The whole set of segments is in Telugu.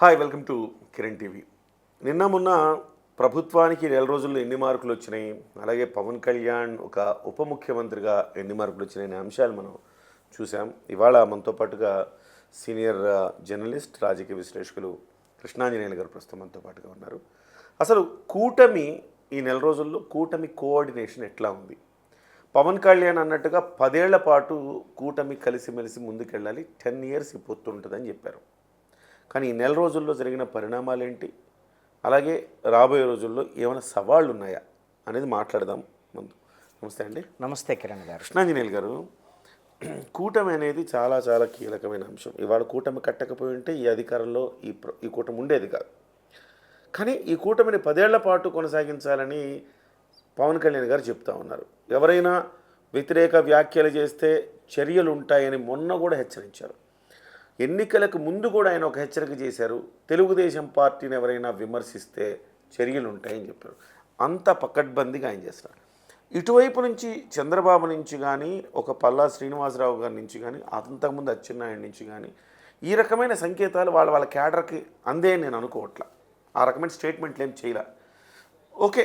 Hi welcome to Kiran TV. నిన్న మొన్న ప్రభుత్వానికి నెల రోజుల్లో ఎన్ని మార్కులు వచ్చినాయి? అలాగే పవన్ కళ్యాణ్ ఒక ఉప ముఖ్యమంత్రిగా ఎన్ని మార్కులు వచ్చినాయి అనే అంశాలు మనం చూసాం ఇవాళ మనతో పాటుగా సీనియర్ జర్నలిస్ట్ రాజకీయ విశ్లేషకులు కృష్ణాంజనేయులు గారు ప్రస్తుతం మనతో పాటుగా ఉన్నారు. అసలు కూటమి ఈ నెల రోజుల్లో కూటమి కోఆర్డినేషన్ ఎట్లా ఉంది? పవన్ కళ్యాణ్ అన్నట్టుగా పదేళ్ళ పాటు కూటమి కలిసిమెలిసి ముందుకెళ్ళాలి టెన్ ఇయర్స్ పొత్తుంటుందని చెప్పారు. కానీ ఈ నెల రోజుల్లో జరిగిన పరిణామాలు ఏంటి అలాగే రాబోయే రోజుల్లో ఏమైనా సవాళ్ళు ఉన్నాయా అనేది మాట్లాడదాం ముందు. నమస్తే అండి. నమస్తే కిరణ్ గారు. కృష్ణాంజనేయులు గారు కూటమి అనేది చాలా చాలా కీలకమైన అంశం. ఇవాళ కూటమి కట్టకపోయి ఉంటే ఈ అధికారంలో ఈ ఈ కూటమి ఉండేది కాదు. కానీ ఈ కూటమిని పదేళ్ళ పాటు కొనసాగించాలని పవన్ కళ్యాణ్ గారు చెప్తా ఉన్నారు. ఎవరైనా వ్యతిరేక వ్యాఖ్యలు చేస్తే చర్యలు ఉంటాయని మొన్న కూడా హెచ్చరించారు. ఎన్నికలకు ముందు కూడా ఆయన ఒక హెచ్చరిక చేశారు తెలుగుదేశం పార్టీని ఎవరైనా విమర్శిస్తే చర్యలు ఉంటాయని చెప్పారు. అంత పక్కడ్బందీగా ఆయన చేస్తారు. ఇటువైపు నుంచి చంద్రబాబు నుంచి కానీ ఒక పల్లా శ్రీనివాసరావు గారి నుంచి కానీ అంతకుముందు అచ్చెన్నాయుడు నుంచి కానీ ఈ రకమైన సంకేతాలు వాళ్ళ వాళ్ళ క్యాడర్కి అందే నేను అనుకోవట్లా. ఆ రకమైన స్టేట్మెంట్లు ఏం చేయలే. ఓకే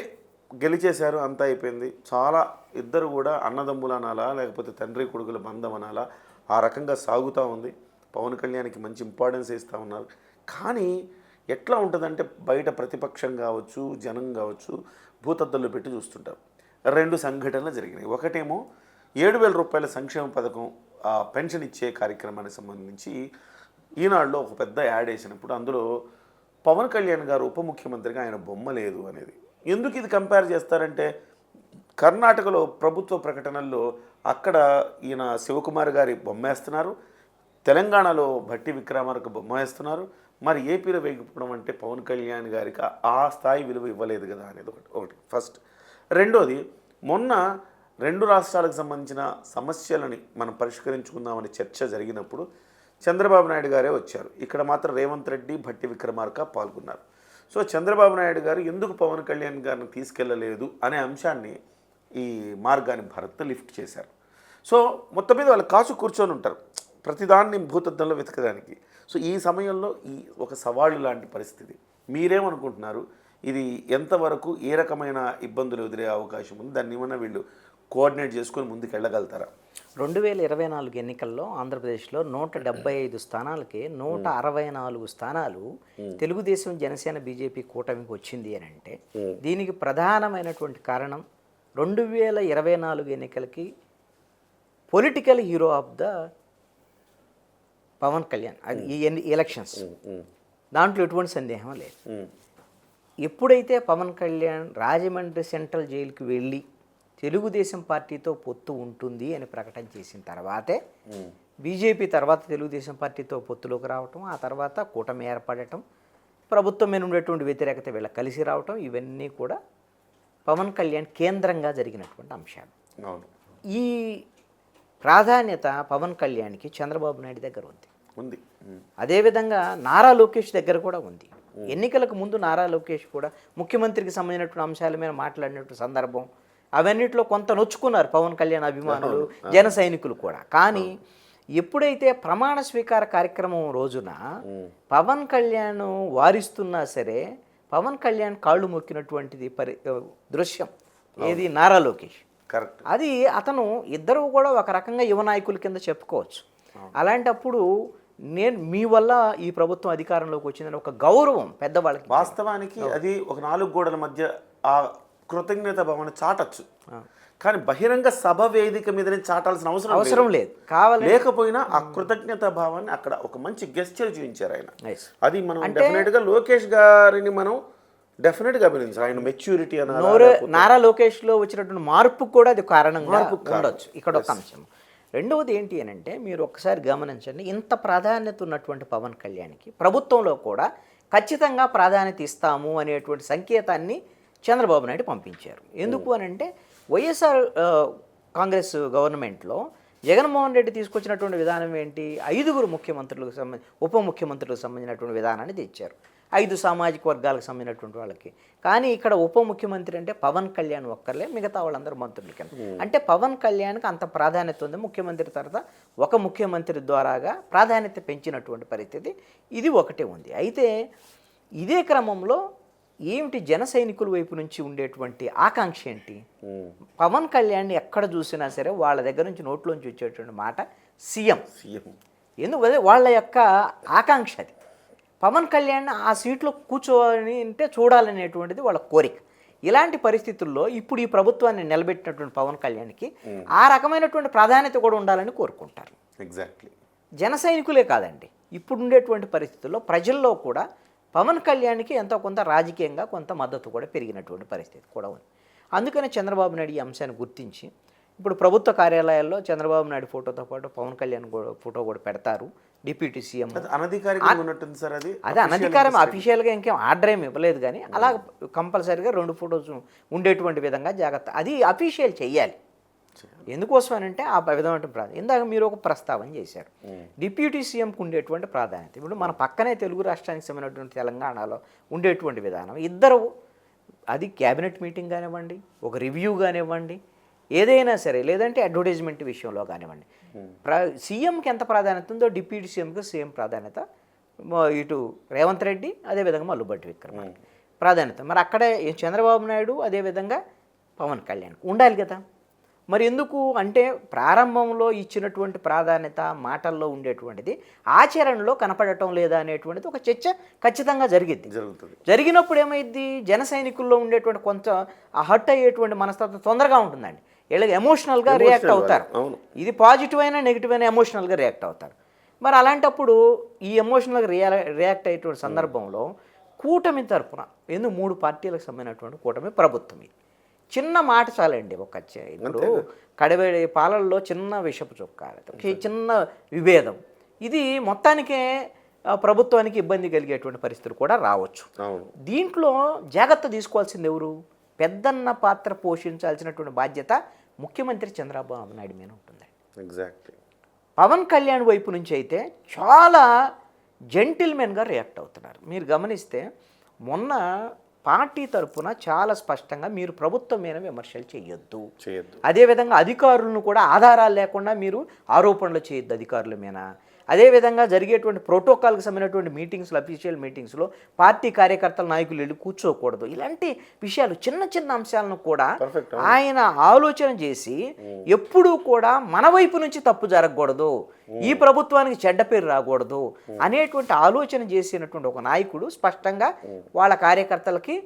గెలిచేశారు అంతా అయిపోయింది. చాలా ఇద్దరు కూడా అన్నదమ్ములు అనాలా లేకపోతే తండ్రి కొడుకుల బంధం అనాలా ఆ రకంగా సాగుతూ ఉంది. పవన్ కళ్యాణ్కి మంచి ఇంపార్టెన్స్ ఇస్తూ ఉన్నారు. కానీ ఎట్లా ఉంటుందంటే బయట ప్రతిపక్షం కావచ్చు జనం కావచ్చు భూతద్దలు పెట్టి చూస్తుంటారు. రెండు సంఘటనలు జరిగినాయి. ఒకటేమో ఏడు వేల రూపాయల సంక్షేమ పథకం ఆ పెన్షన్ ఇచ్చే కార్యక్రమానికి సంబంధించి ఈనాడులో ఒక పెద్ద యాడ్ వేసినప్పుడు అందులో పవన్ కళ్యాణ్ గారు ఉప ముఖ్యమంత్రిగా ఆయన బొమ్మ లేదు అనేది. ఎందుకు ఇది కంపేర్ చేస్తారంటే కర్ణాటకలో ప్రభుత్వ ప్రకటనల్లో అక్కడ ఈయన శివకుమార్ గారి బొమ్మేస్తున్నారు తెలంగాణలో భట్టి విక్రమార్క బొమ్మ వేస్తున్నారు. మరి ఏపీలో వేగిపోవడం అంటే పవన్ కళ్యాణ్ గారికి ఆ స్థాయి విలువ ఇవ్వలేదు కదా అనేది ఒకటి. ఒకటి. ఫస్ట్. రెండోది మొన్న రెండు రాష్ట్రాలకు సంబంధించిన సమస్యలని మనం పరిష్కరించుకుందామని చర్చ జరిగినప్పుడు చంద్రబాబు నాయుడు గారే వచ్చారు. ఇక్కడ మాత్రం రేవంత్ రెడ్డి భట్టి విక్రమార్క పాల్గొన్నారు. సో చంద్రబాబు నాయుడు గారు ఎందుకు పవన్ కళ్యాణ్ గారిని తీసుకెళ్ళలేదు అనే అంశాన్ని ఈ మార్గాన్ని భరత్ లిఫ్ట్ చేశారు. సో మొత్తం మీద వాళ్ళు కాసు కూర్చొని ఉంటారు. ప్రతిదాన్ని భూతద్దంలో వెతకడానికి. సో ఈ సమయంలో ఈ ఒక సవాళ్ళు లాంటి పరిస్థితి. మీరేమనుకుంటున్నారు? ఇది ఎంతవరకు ఏ రకమైన ఇబ్బందులు ఎదురే అవకాశం ఉంది? దాన్ని ఏమన్నా వీళ్ళు కోఆర్డినేట్ చేసుకొని ముందుకు వెళ్ళగలుగుతారా రెండు వేల ఇరవై నాలుగు ఎన్నికల్లో ఆంధ్రప్రదేశ్లో నూట డెబ్బై ఐదు స్థానాలకి నూట అరవై నాలుగు స్థానాలు తెలుగుదేశం జనసేన బీజేపీ కూటమికి వచ్చింది అని అంటే దీనికి ప్రధానమైనటువంటి కారణం రెండు వేల ఇరవై నాలుగు ఎన్నికలకి political hero of the Pawan Kalyan అది ఈ ఎన్ని ఎలక్షన్స్ దాంట్లో ఎటువంటి సందేహం లేదు. ఎప్పుడైతే పవన్ కళ్యాణ్ రాజమండ్రి సెంట్రల్ జైలుకి వెళ్ళి తెలుగుదేశం పార్టీతో పొత్తు ఉంటుంది అని ప్రకటన చేసిన తర్వాతే బీజేపీ తర్వాత తెలుగుదేశం పార్టీతో పొత్తులోకి రావటం ఆ తర్వాత కూటమి ఏర్పడటం ప్రభుత్వం మీద ఉండేటువంటి వ్యతిరేకత వీళ్ళ కలిసి రావటం ఇవన్నీ కూడా పవన్ కళ్యాణ్ కేంద్రంగా జరిగినటువంటి అంశాలు. అవును. ఈ ప్రాధాన్యత పవన్ కళ్యాణ్కి చంద్రబాబు నాయుడు దగ్గర ఉంది. ఉంది. అదేవిధంగా నారా లోకేష్ దగ్గర కూడా ఉంది. ఎన్నికలకు ముందు నారా లోకేష్ కూడా ముఖ్యమంత్రికి సంబంధించినటువంటి అంశాల మీద మాట్లాడినటువంటి సందర్భం అవన్నిట్లో కొంత నొచ్చుకున్నారు పవన్ కళ్యాణ్ అభిమానులు జన సైనికులు కూడా. కానీ ఎప్పుడైతే ప్రమాణ స్వీకార కార్యక్రమం రోజున పవన్ కళ్యాణ్ వారిస్తున్నా సరే పవన్ కళ్యాణ్ కాళ్ళు మొక్కినటువంటిది పరి దృశ్యం ఏది? నారా లోకేష్. కరెక్ట్. అది అతను ఇద్దరు కూడా ఒక రకంగా యువ నాయకుల కింద చెప్పుకోవచ్చు. అలాంటప్పుడు నేను మీ వల్ల ఈ ప్రభుత్వం అధికారంలోకి వచ్చిందని ఒక గౌరవం పెద్దవాళ్ళకి వాస్తవానికి అది ఒక నాలుగు గోడల మధ్య ఆ కృతజ్ఞత భావన చాటచ్చు. కానీ బహిరంగ సభ వేదిక మీదనే చాటాల్సిన అవసరం లేదు. అవసరం లేదు. కావాలి లేకపోయినా ఆ కృతజ్ఞత భావాన్ని అక్కడ ఒక మంచి గెస్చర్ చూపించారు ఆయన. అది మనం డెఫినెట్గా లోకేష్ గారిని మనం డెఫినెట్గా అభినందించాలి. ఆయన మెచ్యూరిటీ అన్నారు నోరు నారా లోకేష్లో వచ్చినటువంటి మార్పుకు కూడా అది కారణంగా ఉండొచ్చు. ఇక్కడ ఒక అంశం. రెండవది ఏంటి అని అంటే మీరు ఒకసారి గమనించండి ఇంత ప్రాధాన్యత ఉన్నటువంటి పవన్ కళ్యాణ్కి ప్రభుత్వంలో కూడా ఖచ్చితంగా ప్రాధాన్యత ఇస్తాము అనేటువంటి సంకేతాన్ని చంద్రబాబు నాయుడు పంపించారు. ఎందుకు అని అంటే వైఎస్ఆర్ కాంగ్రెస్ గవర్నమెంట్లో జగన్మోహన్ రెడ్డి తీసుకొచ్చినటువంటి విధానం ఏంటి? ఐదుగురు ముఖ్యమంత్రులకు సంబంధించి ఉప ముఖ్యమంత్రులకు సంబంధించినటువంటి విధానాన్ని తెచ్చారు. ఐదు సామాజిక వర్గాలకు సంబంధించినటువంటి వాళ్ళకి. కానీ ఇక్కడ ఉప ముఖ్యమంత్రి అంటే పవన్ కళ్యాణ్ ఒక్కర్లే మిగతా వాళ్ళందరూ మంత్రులు కింద. అంటే పవన్ కళ్యాణ్కి అంత ప్రాధాన్యత ఉంది ముఖ్యమంత్రి తర్వాత ఒక ముఖ్యమంత్రి ద్వారాగా ప్రాధాన్యత పెంచినటువంటి పరిస్థితి ఇది ఒకటే ఉంది. అయితే ఇదే క్రమంలో ఏమిటి జన సైనికుల వైపు నుంచి ఉండేటువంటి ఆకాంక్ష ఏంటి. పవన్ కళ్యాణ్ ఎక్కడ చూసినా సరే వాళ్ళ దగ్గర నుంచి నోట్లోంచి వచ్చేటువంటి మాట సీఎం. సీఎం. ఎందుకంటే వాళ్ళ యొక్క ఆకాంక్ష అది. పవన్ కళ్యాణ్ ఆ సీట్లో కూర్చోని అంటే చూడాలనేటువంటిది వాళ్ళ కోరిక. ఇలాంటి పరిస్థితుల్లో ఇప్పుడు ఈ ప్రభుత్వాన్ని నిలబెట్టినటువంటి పవన్ కళ్యాణ్కి ఆ రకమైనటువంటి ప్రాధాన్యత కూడా ఉండాలని కోరుకుంటారు. ఎగ్జాక్ట్లీ జన సైనికులే కాదండి. ఇప్పుడు ఉండేటువంటి పరిస్థితుల్లో ప్రజల్లో కూడా పవన్ కళ్యాణ్కి ఎంతో కొంత రాజకీయంగా కొంత మద్దతు కూడా పెరిగినటువంటి పరిస్థితి కూడా ఉంది. అందుకని చంద్రబాబు నాయుడు ఈ అంశాన్ని గుర్తించి ఇప్పుడు ప్రభుత్వ కార్యాలయాల్లో చంద్రబాబు నాయుడు ఫోటోతో పాటు పవన్ కళ్యాణ్ ఫోటో కూడా పెడతారు. Deputy CM. అది అనధికారికంగా ఉన్నట్టుంది సార్ అది? అదే అనధికారం అఫీషియల్గా ఇంకేం ఆర్డర్ ఏమి ఇవ్వలేదు కానీ అలా కంపల్సరీగా రెండు ఫొటోస్ ఉండేటువంటి విధంగా జాగ్రత్త. అది అఫీషియల్ చెయ్యాలి. ఎందుకోసం అని అంటే ఆ విధమైన ప్రాధాన్యత ఇందాక మీరు ఒక ప్రస్తావన చేశారు. డిప్యూటీ సీఎంకు ఉండేటువంటి ప్రాధాన్యత. ఇప్పుడు మన పక్కనే తెలుగు రాష్ట్రానికి సంబంధించినటువంటి తెలంగాణలో ఉండేటువంటి విధానం. ఇద్దరు అది క్యాబినెట్ మీటింగ్ కానివ్వండి ఒక రివ్యూ కానివ్వండి ఏదైనా సరే లేదంటే అడ్వర్టైజ్మెంట్ విషయంలో కానివ్వండి. ప్ర సీఎంకి ఎంత ప్రాధాన్యత ఉందో డిప్యూటీ సీఎంకి సేమ్ ప్రాధాన్యత. ఇటు రేవంత్ రెడ్డి అదేవిధంగా మల్లుబట్టి విక్రమార్క. ప్రాధాన్యత. మరి అక్కడే చంద్రబాబు నాయుడు అదేవిధంగా పవన్ కళ్యాణ్. ఉండాలి కదా. మరి ఎందుకు అంటే ప్రారంభంలో ఇచ్చినటువంటి ప్రాధాన్యత మాటల్లో ఉండేటువంటిది ఆచరణలో కనపడటం లేదా అనేటువంటిది ఒక చర్చ ఖచ్చితంగా జరిగింది జరుగుతుంది. జరిగినప్పుడు ఏమైంది జన సైనికుల్లో ఉండేటువంటి కొంత ఆ హర్ట్ అయ్యేటువంటి మనస్తత్వం తొందరగా ఉంటుందండి. వీళ్ళకి ఎమోషనల్గా రియాక్ట్ అవుతారు. ఇది పాజిటివ్ అయినా నెగిటివ్ అయినా ఎమోషనల్గా రియాక్ట్ అవుతారు. మరి అలాంటప్పుడు ఈ ఎమోషనల్గా రియా రియాక్ట్ అయ్యేటువంటి సందర్భంలో కూటమి తరపున ఎందుకు మూడు పార్టీలకు సంబంధించినటువంటి కూటమి? ప్రభుత్వం ఇది. చిన్న మాట చాలండి ఒక ఇప్పుడు కడవేడి పాలల్లో చిన్న విషపు చొక్క చి- చిన్న విభేదం. ఇది మొత్తానికే ప్రభుత్వానికి ఇబ్బంది కలిగేటువంటి పరిస్థితులు కూడా రావచ్చు. అవును. దీంట్లో జాగ్రత్త తీసుకోవాల్సింది ఎవరు? పెద్దన్న పాత్ర పోషించాల్సినటువంటి బాధ్యత ముఖ్యమంత్రి చంద్రబాబు నాయుడు మీద ఉంటుంది ఎగ్జాక్ట్లీ పవన్ కళ్యాణ్ వైపు నుంచి అయితే చాలా జెంటిల్మెన్గా రియాక్ట్ అవుతున్నారు. మీరు గమనిస్తే మొన్న పార్టీ తరపున చాలా స్పష్టంగా మీరు ప్రభుత్వం మీద విమర్శలు చేయొద్దు. చేయొద్దు. అదేవిధంగా అధికారులను కూడా ఆధారాలు లేకుండా మీరు ఆరోపణలు చేయొద్దు అధికారుల మీద. అదేవిధంగా జరిగేటువంటి ప్రోటోకాల్కి సంబంధించినటువంటి మీటింగ్స్లో అఫీషియల్ మీటింగ్స్లో పార్టీ కార్యకర్తల నాయకులు వెళ్ళి కూర్చోకూడదు. ఇలాంటి విషయాలు చిన్న చిన్న అంశాలను కూడా ఆయన ఆలోచన చేసి ఎప్పుడూ కూడా మన వైపు నుంచి తప్పు జరగకూడదు. ఈ ప్రభుత్వానికి చెడ్డ పేరు రాకూడదు అనేటువంటి ఆలోచన చేసినటువంటి ఒక నాయకుడు స్పష్టంగా వాళ్ళ కార్యకర్తలకి.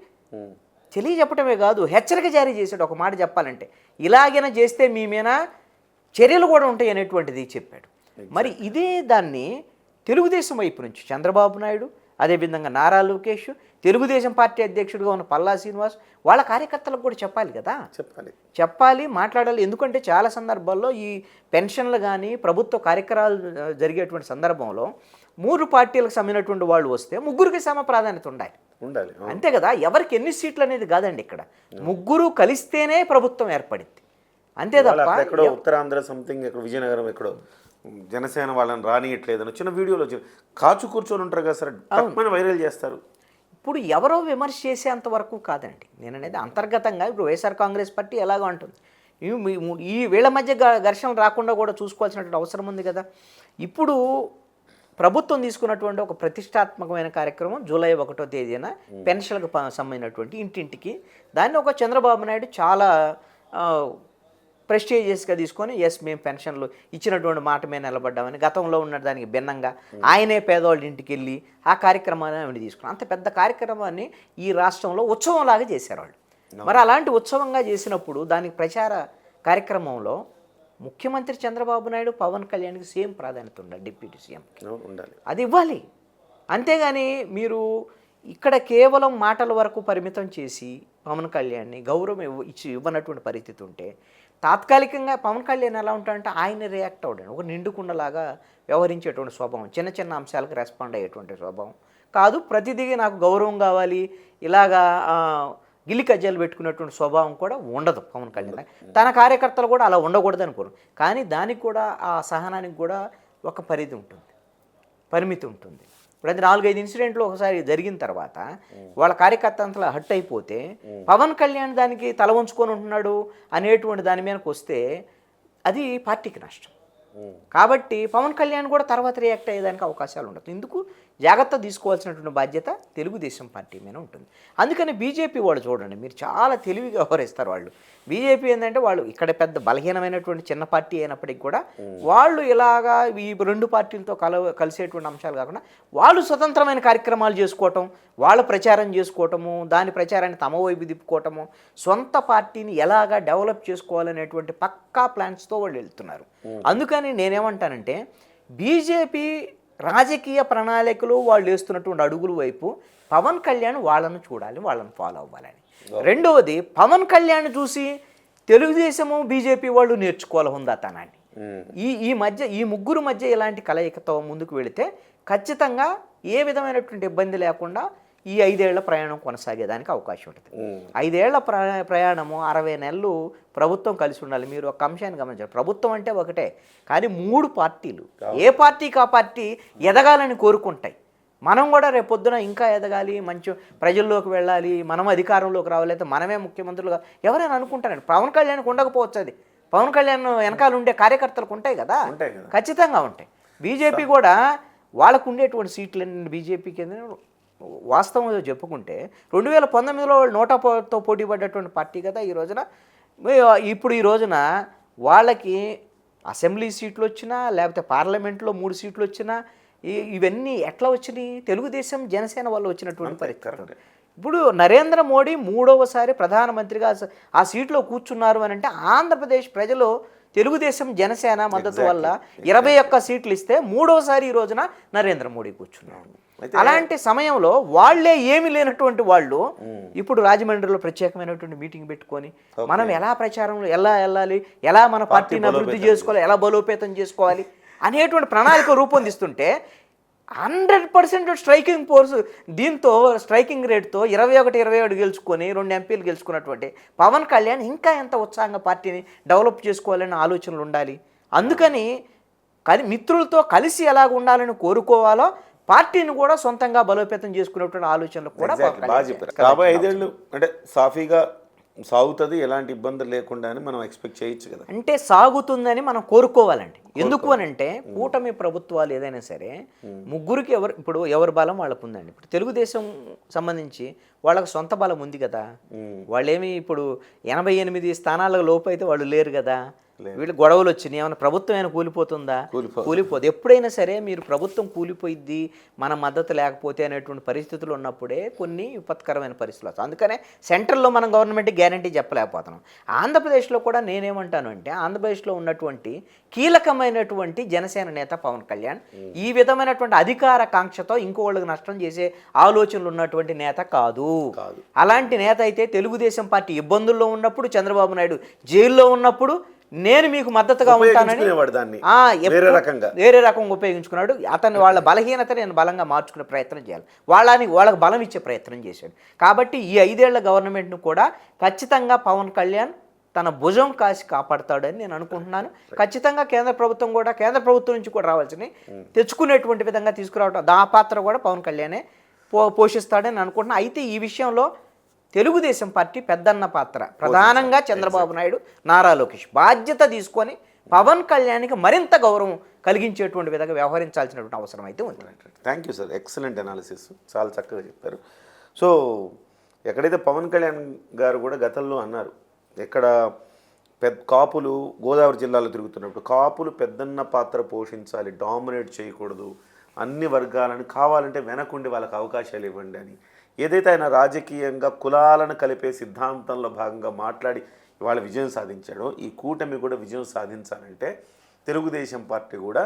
తెలియజెప్పటమే కాదు హెచ్చరిక జారీ చేశాడు. ఒక మాట చెప్పాలంటే ఇలాగైనా చేస్తే మీ మీద చర్యలు కూడా ఉంటాయి అనేటువంటిది చెప్పాడు. మరి ఇదే దాన్ని తెలుగుదేశం వైపు నుంచి చంద్రబాబు నాయుడు అదేవిధంగా నారా లోకేష్ తెలుగుదేశం పార్టీ అధ్యక్షుడిగా ఉన్న పల్లా శ్రీనివాస్ వాళ్ళ కార్యకర్తలకు కూడా చెప్పాలి కదా? చెప్పాలి. చెప్పాలి మాట్లాడాలి. ఎందుకంటే చాలా సందర్భాల్లో ఈ పెన్షన్లు కానీ ప్రభుత్వ కార్యక్రమాలు జరిగేటువంటి సందర్భంలో మూడు పార్టీలకు సంబంధించినటువంటి వాళ్ళు వస్తే ముగ్గురికి సమ ప్రాధాన్యత ఉండాలి. ఉండాలి. అంతే కదా? ఎవరికి ఎన్ని సీట్లు అనేది కాదండి ఇక్కడ. ముగ్గురు కలిస్తేనే ప్రభుత్వం ఏర్పడింది. అంతే తప్ప ఉత్తరాంధ్ర సంథింగ్ విజయనగరం ఎక్కడో జనసేన వాళ్ళని రానియట్లేదని చిన్న వీడియోలో కాచు కూర్చొని ఉంటారు కదా సార్ తక్కువ వైరల్ చేస్తారు. ఇప్పుడు ఎవరో విమర్శ చేసేంత వరకు కాదండి. నేను అనేది అంతర్గతంగా ఇప్పుడు వైఎస్ఆర్ కాంగ్రెస్ పార్టీ ఎలాగో అంటుంది. ఈ వీళ్ళ మధ్య ఘర్షణ రాకుండా కూడా చూసుకోవాల్సినటువంటి అవసరం ఉంది కదా. ఇప్పుడు ప్రభుత్వం తీసుకున్నటువంటి ఒక ప్రతిష్టాత్మకమైన కార్యక్రమం జూలై ఒకటో తేదీన పెన్షన్లకు సంబంధించినటువంటి ఇంటింటికి. దాన్ని ఒక చంద్రబాబు నాయుడు చాలా ప్రెస్టీజియస్గా తీసుకొని ఎస్ మేము పెన్షన్లు ఇచ్చినటువంటి మాట మీద నిలబడ్డామని గతంలో ఉన్న దానికి భిన్నంగా ఆయనే పేదవాళ్ళ ఇంటికి వెళ్ళి ఆ కార్యక్రమాన్ని ఆవిడ తీసుకున్నాం అంత పెద్ద కార్యక్రమాన్ని ఈ రాష్ట్రంలో ఉత్సవంలాగా చేశారు వాళ్ళు మరి అలాంటి ఉత్సవంగా చేసినప్పుడు దానికి ప్రచార కార్యక్రమంలో ముఖ్యమంత్రి చంద్రబాబు నాయుడు పవన్ కళ్యాణ్కి సేమ్ ప్రాధాన్యత ఉండాలి డిప్యూటీ సీఎం ఉండాలి. అది ఇవ్వాలి. అంతేగాని మీరు ఇక్కడ కేవలం మాటల వరకు పరిమితం చేసి పవన్ కళ్యాణ్ని గౌరవం ఇవ్వ ఇచ్చి ఇవ్వనటువంటి పరిస్థితి ఉంటే తాత్కాలికంగా పవన్ కళ్యాణ్ ఎలా ఉంటాడంటే ఆయన రియాక్ట్ అవడం ఒక నిండుకుండలాగా వ్యవహరించేటువంటి స్వభావం చిన్న చిన్న అంశాలకు రెస్పాండ్ అయ్యేటువంటి స్వభావం. కాదు ప్రతిదీ నాకు గౌరవం కావాలి ఇలాగా గిల్లి కజ్జాలు పెట్టుకున్నటువంటి స్వభావం కూడా ఉండదు పవన్ కళ్యాణ్. తన కార్యకర్తలు కూడా అలా ఉండకూడదు అనుకోరు. కానీ దానికి కూడా ఆ సహనానికి కూడా ఒక పరిధి ఉంటుంది పరిమితి ఉంటుంది. ఇప్పుడు అది నాలుగైదు ఇన్సిడెంట్లు ఒకసారి జరిగిన తర్వాత వాళ్ళ కార్యకర్త అంతలా హట్ అయిపోతే పవన్ కళ్యాణ్ దానికి తల వంచుకొని ఉంటున్నాడు అనేటువంటి దాని మీదకి వస్తే అది పార్టీకి నష్టం. కాబట్టి పవన్ కళ్యాణ్ కూడా తర్వాత రియాక్ట్ అయ్యేదానికి అవకాశాలు ఉండదు ఎందుకు జాగ్రత్త తీసుకోవాల్సినటువంటి బాధ్యత తెలుగుదేశం పార్టీ మీద ఉంటుంది. అందుకని బీజేపీ వాళ్ళు చూడండి మీరు చాలా తెలివిగా వ్యవహరిస్తారు వాళ్ళు. బీజేపీ ఏంటంటే వాళ్ళు ఇక్కడ పెద్ద బలహీనమైనటువంటి చిన్న పార్టీ అయినప్పటికీ కూడా వాళ్ళు ఇలాగా ఈ రెండు పార్టీలతో కల కలిసేటువంటి అంశాలు కాకుండా వాళ్ళు స్వతంత్రమైన కార్యక్రమాలు చేసుకోవటం వాళ్ళ ప్రచారం చేసుకోవటము దాని ప్రచారాన్ని తమ వైపు తిప్పుకోవటము సొంత పార్టీని ఎలాగా డెవలప్ చేసుకోవాలనేటువంటి పక్కా ప్లాన్స్తో వాళ్ళు వెళ్తున్నారు. అందుకని నేనేమంటానంటే బీజేపీ రాజకీయ ప్రణాళికలు వాళ్ళు వేస్తున్నటువంటి అడుగుల వైపు పవన్ కళ్యాణ్ వాళ్ళను చూడాలి వాళ్ళని ఫాలో అవ్వాలని. రెండవది పవన్ కళ్యాణ్ చూసి తెలుగుదేశము బీజేపీ వాళ్ళు నేర్చుకోవాలి హుందాతనాన్ని ఈ ఈ మధ్య ఈ ముగ్గురు మధ్య ఇలాంటి కలయికతో ముందుకు వెళితే ఖచ్చితంగా ఏ విధమైనటువంటి ఇబ్బంది లేకుండా ఈ ఐదేళ్ళ ప్రయాణం కొనసాగేదానికి అవకాశం ఉంటుంది. ఐదేళ్ళ ప్ర- ప్రయాణము అరవై నెలలు ప్రభుత్వం కలిసి ఉండాలి. మీరు ఒక అంశాన్ని గమనించారు ప్రభుత్వం అంటే ఒకటే కానీ మూడు పార్టీలు. ఏ పార్టీకి ఆ పార్టీ ఎదగాలని కోరుకుంటాయి. మనం కూడా రేపు పొద్దున ఇంకా ఎదగాలి మంచి ప్రజల్లోకి వెళ్ళాలి మనం అధికారంలోకి రావాలి మనమే ముఖ్యమంత్రులుగా ఎవరైనా అనుకుంటారండి. పవన్ కళ్యాణ్కి ఉండకపోవచ్చు అది. పవన్ కళ్యాణ్ వెనకాల ఉండే కార్యకర్తలకు ఉంటాయి కదా. ఉంటాయి కదా. ఖచ్చితంగా ఉంటాయి. బీజేపీ కూడా వాళ్ళకు ఉండేటువంటి సీట్లన్నీ బీజేపీకి వాస్తవంగా చెప్పుకుంటే రెండు వేల పంతొమ్మిదిలో వాళ్ళు నోటా పోతో పోటీ పడ్డటువంటి పార్టీ కదా ఈ రోజున. ఇప్పుడు ఈ రోజున వాళ్ళకి అసెంబ్లీ సీట్లు వచ్చినా లేకపోతే పార్లమెంట్లో మూడు సీట్లు వచ్చినా ఈ- ఇవన్నీ ఎట్లా వచ్చినాయి? తెలుగుదేశం జనసేన వల్ల వచ్చినటువంటి పరిస్థితి. ఇప్పుడు నరేంద్ర మోడీ మూడవసారి ప్రధానమంత్రిగా ఆ సీట్లో కూర్చున్నారు అని అంటే ఆంధ్రప్రదేశ్ ప్రజలు తెలుగుదేశం జనసేన మద్దతు వల్ల ఇరవై ఒక్క సీట్లు ఇస్తే మూడవసారి ఈ రోజున నరేంద్ర మోడీ కూర్చున్నారు. అలాంటి సమయంలో వాళ్ళే ఏమీ లేనటువంటి వాళ్ళు ఇప్పుడు రాజమండ్రిలో ప్రత్యేకమైనటువంటి మీటింగ్ పెట్టుకొని మనం ఎలా ప్రచారంలో ఎలా వెళ్ళాలి ఎలా మన పార్టీని అభివృద్ధి చేసుకోవాలి ఎలా బలోపేతం చేసుకోవాలి అనేటువంటి ప్రణాళిక రూపొందిస్తుంటే హండ్రెడ్ పర్సెంట్ స్ట్రైకింగ్ ఫోర్స్ దీంతో స్ట్రైకింగ్ రేట్తో ఇరవై ఒకటి ఇరవై ఏడు గెలుచుకొని రెండు ఎంపీలు గెలుచుకున్నటువంటి పవన్ కళ్యాణ్ ఇంకా ఎంత ఉత్సాహంగా పార్టీని డెవలప్ చేసుకోవాలనే ఆలోచనలు ఉండాలి. అందుకని కలి మిత్రులతో కలిసి ఎలాగ ఉండాలని కోరుకోవాలో పార్టీని కూడా సొంతంగా బలోపేతం చేసుకునేటువంటి ఆలోచనలు కూడా బాగా చెప్పారు. రాబోయే ఐదేళ్ళు అంటే సాఫీగా సాగుతుంది ఎలాంటి ఇబ్బందులు లేకుండా అని మనం ఎక్స్పెక్ట్ చేయొచ్చు కదా. అంటే సాగుతుందని మనం కోరుకోవాలండి. ఎందుకు అని అంటే కూటమి ప్రభుత్వాలు ఏదైనా సరే ముగ్గురికి ఎవరు ఇప్పుడు ఎవరి బలం వాళ్ళకు ఉందండి. ఇప్పుడు తెలుగుదేశం సంబంధించి వాళ్ళకి సొంత బలం ఉంది కదా. వాళ్ళేమి ఇప్పుడు ఎనభై ఎనిమిది స్థానాల లోపు అయితే వాళ్ళు లేరు కదా. వీళ్ళు గొడవలు వచ్చినాయి. ఏమైనా ప్రభుత్వం ఏమైనా కూలిపోతుందా? కూలిపో- కూలిపోదు. ఎప్పుడైనా సరే మీరు ప్రభుత్వం కూలిపోయిద్ది మన మద్దతు లేకపోతే అనేటువంటి పరిస్థితులు ఉన్నప్పుడే కొన్ని విపత్కరమైన పరిస్థితులు వస్తాయి. అందుకనే సెంట్రల్లో మనం గవర్నమెంట్ గ్యారంటీ చెప్పలేకపోతున్నాం. ఆంధ్రప్రదేశ్లో కూడా నేనేమంటాను అంటే ఆంధ్రప్రదేశ్లో ఉన్నటువంటి కీలకమైనటువంటి జనసేన నేత పవన్ కళ్యాణ్ ఈ విధమైనటువంటి అధికార కాంక్షతో ఇంకోళ్ళకి నష్టం చేసే ఆలోచనలు ఉన్నటువంటి నేత కాదు. అలాంటి నేత అయితే తెలుగుదేశం పార్టీ ఇబ్బందుల్లో ఉన్నప్పుడు చంద్రబాబు నాయుడు జైల్లో ఉన్నప్పుడు నేను మీకు మద్దతుగా ఉంటానని వేరే రకంగా. వేరే రకంగా ఉపయోగించుకున్నాడు. అతను వాళ్ళ బలహీనత నేను బలంగా మార్చుకునే ప్రయత్నం చేయాలి. వాళ్ళని వాళ్ళకి బలం ఇచ్చే ప్రయత్నం చేశాడు. కాబట్టి ఈ ఐదేళ్ళ గవర్నమెంట్ను కూడా ఖచ్చితంగా పవన్ కళ్యాణ్ తన భుజం కాసి కాపాడతాడని నేను అనుకుంటున్నాను. ఖచ్చితంగా కేంద్ర ప్రభుత్వం కూడా కేంద్ర ప్రభుత్వం నుంచి కూడా రావాల్సినవి తెచ్చుకునేటువంటి విధంగా తీసుకురావడం దా పాత్ర కూడా పవన్ కళ్యాణే పో పోషిస్తాడని అనుకుంటున్నాను. అయితే ఈ విషయంలో తెలుగుదేశం పార్టీ పెద్దన్న పాత్ర. ప్రధానంగా చంద్రబాబు నాయుడు నారా లోకేష్. బాధ్యత తీసుకొని పవన్ కళ్యాణ్కి మరింత గౌరవం కలిగించేటువంటి విధంగా వ్యవహరించాల్సినటువంటి అవసరం అయితే ఉంది. Thank you sir excellent analysis చాలా చక్కగా చెప్పారు. సో ఎక్కడైతే పవన్ కళ్యాణ్ గారు కూడా గతంలో అన్నారు ఎక్కడ పెద్ద కాపులు గోదావరి జిల్లాలో తిరుగుతున్నప్పుడు కాపులు పెద్దన్న పాత్ర పోషించాలి డామినేట్ చేయకూడదు అన్ని వర్గాలను కావాలంటే వెనకుండి వాళ్ళకి అవకాశాలు ఇవ్వండి అని ఏదైతే ఆయన రాజకీయంగా కులాలను కలిపే సిద్ధాంతంలో భాగంగా మాట్లాడి ఇవాళ విజయం సాధించాడో ఈ కూటమి కూడా విజయం సాధించాలంటే తెలుగుదేశం పార్టీ కూడా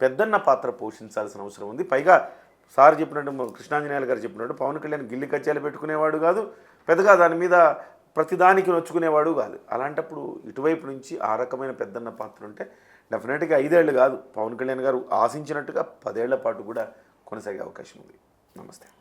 పెద్దన్న పాత్ర పోషించాల్సిన అవసరం ఉంది. పైగా సార్ చెప్పినట్టు కృష్ణాంజనేయులు గారు చెప్పినట్టు పవన్ కళ్యాణ్ గిల్లి కచ్చాలు పెట్టుకునేవాడు కాదు. పెద్దగా దాని మీద ప్రతిదానికి నొచ్చుకునేవాడు కాదు. అలాంటప్పుడు ఇటువైపు నుంచి ఆ రకమైన పెద్దన్న పాత్ర ఉంటే డెఫినెట్గా ఐదేళ్ళు కాదు. పవన్ కళ్యాణ్ గారు ఆశించినట్టుగా పదేళ్ళ పాటు కూడా కొనసాగే అవకాశం ఉంది. నమస్తే.